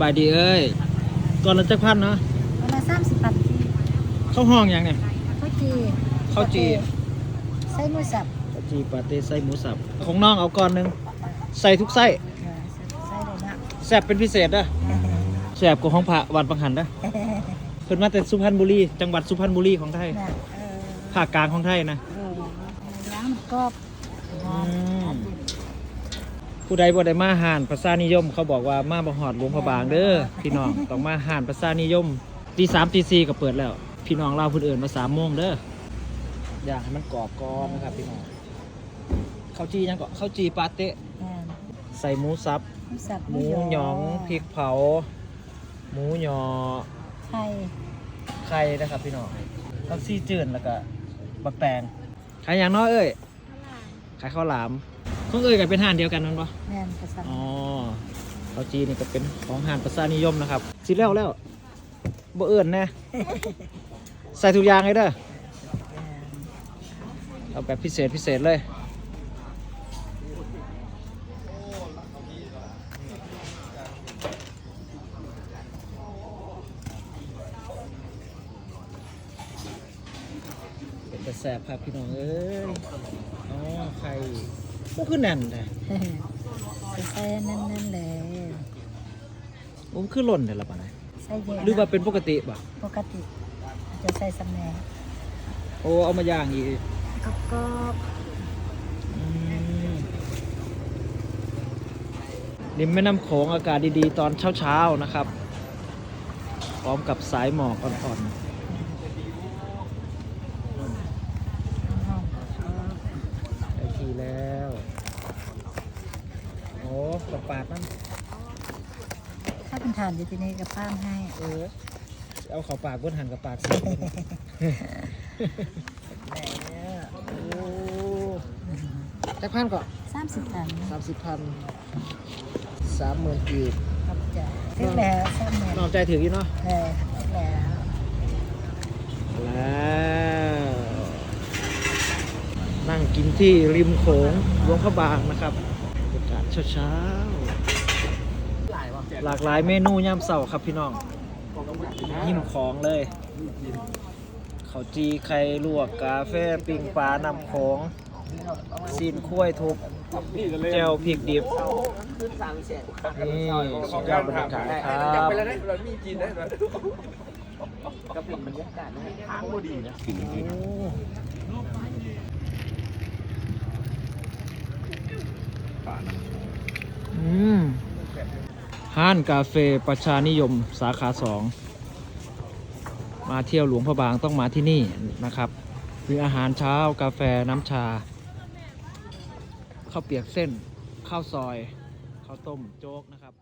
บายดีเอ้ยก่อนละจักพันเนาะวันละสามสิบบาททีเข้าห้องยังเนี่ยข้าวจีข้าวจีไส้หมูสับข้าวจีปาเต้ไส้หมูสับของน้องเอาก่อนหนึ่งใส่ทุกไส้เออไส้เลยนะแซ่บเป็นพิเศษเด้อแซ่บกว่าของพระวันปังหันเด้อเพิ่นมาแต่สุพรรณบุรีจังหวัดสุพรรณบุรีของไทยน่ะเออภาคกลางของไทยนะเออล้างมันกรอบอืม ผู้ใดบ่ได้มาหานภาษานิยม เขาบอกว่ามาบ่ฮอดหลวงพระบางเด้อพี่น้องต้องมาหานภาษานิยมตีสามตีสี่ก็เปิดแล้ว พี่น้องเล่าวผู้อื่นมาสามโมงเด้ออยากให้มันกรอบก่อนนะครับพี่น้องข้าวจียังก็ข้าวจีปาเต้แม่นใส่หมูสับหมูสับหมูหยองพริกเผา หมูหยอไข่ไข่นะครับพี่น้องข้าวซี่จืดแล้วก็บักแตงขายอย่างน้อยเอ้ยขายข้าวหลาม ของเอ้ยก็เป็นห่านเดียวกันนั่นปะแม่นกระสับอ๋อข้าวจีนี่ก็เป็นของห่านประสานิยมนะครับสิแล้วแล้วบ่เอิญแน่ใส่ทุกอย่างเลยเด้อเอาแบบพิเศษพิเศษเลยเป็นแต่แสบครับพี่น้องเอ้ยอ๋อไข่ ก็คือแน่นเลยจะใส่นั่นนั่นๆเลยผมคือหล่นเลยละป่ะนะใส่เยอะหรือว่าเป็นปกติป่ะปกติจะใส่สำแหน่โอ้เอามาย่างอีกกรอบกรอบอืมริมแม่น้ำโขงอากาศดีๆ ตอนเช้าๆนะครับ พร้อมกับสายหมอกอ่อนๆหอมกรอบ ๆได้ทีแล้ว โอ้ กับปาดนั่นถ้าเป็นฐานอยู่ที่นี่กับป้ามให้ เออ เอาเขาปากก้นหันกับปากสิโอ้จักพันก่อนสามสิบถังสามสิบพันสามหมื่นกีบขอบใจถึงแล้วสามแม่นอกใจถืออีกเนาะเออถึงแล้ว แล้วนั่งกินที่ริมโขงหลวงพระบางนะครับ บรรยากาศเช้าๆหลากหลายเมนูย่ำเสาครับพี่น้องหิมของเลยข้าวจีไข่ลวกกาแฟปิ้งปลานำโขงซีนคุ้วยทุบแจ่วพริกดิบนี่สุดยอดบรรยากาศครับอืม ห้านกาเฟประชานิยมสาขาสอง มาเที่ยวหลวงพระบางต้องมาที่นี่นะครับมีอาหารเช้ากาแฟน้ำชาข้าวเปียกเส้น ข้าวซอยข้าวต้มโจ๊กนะครับ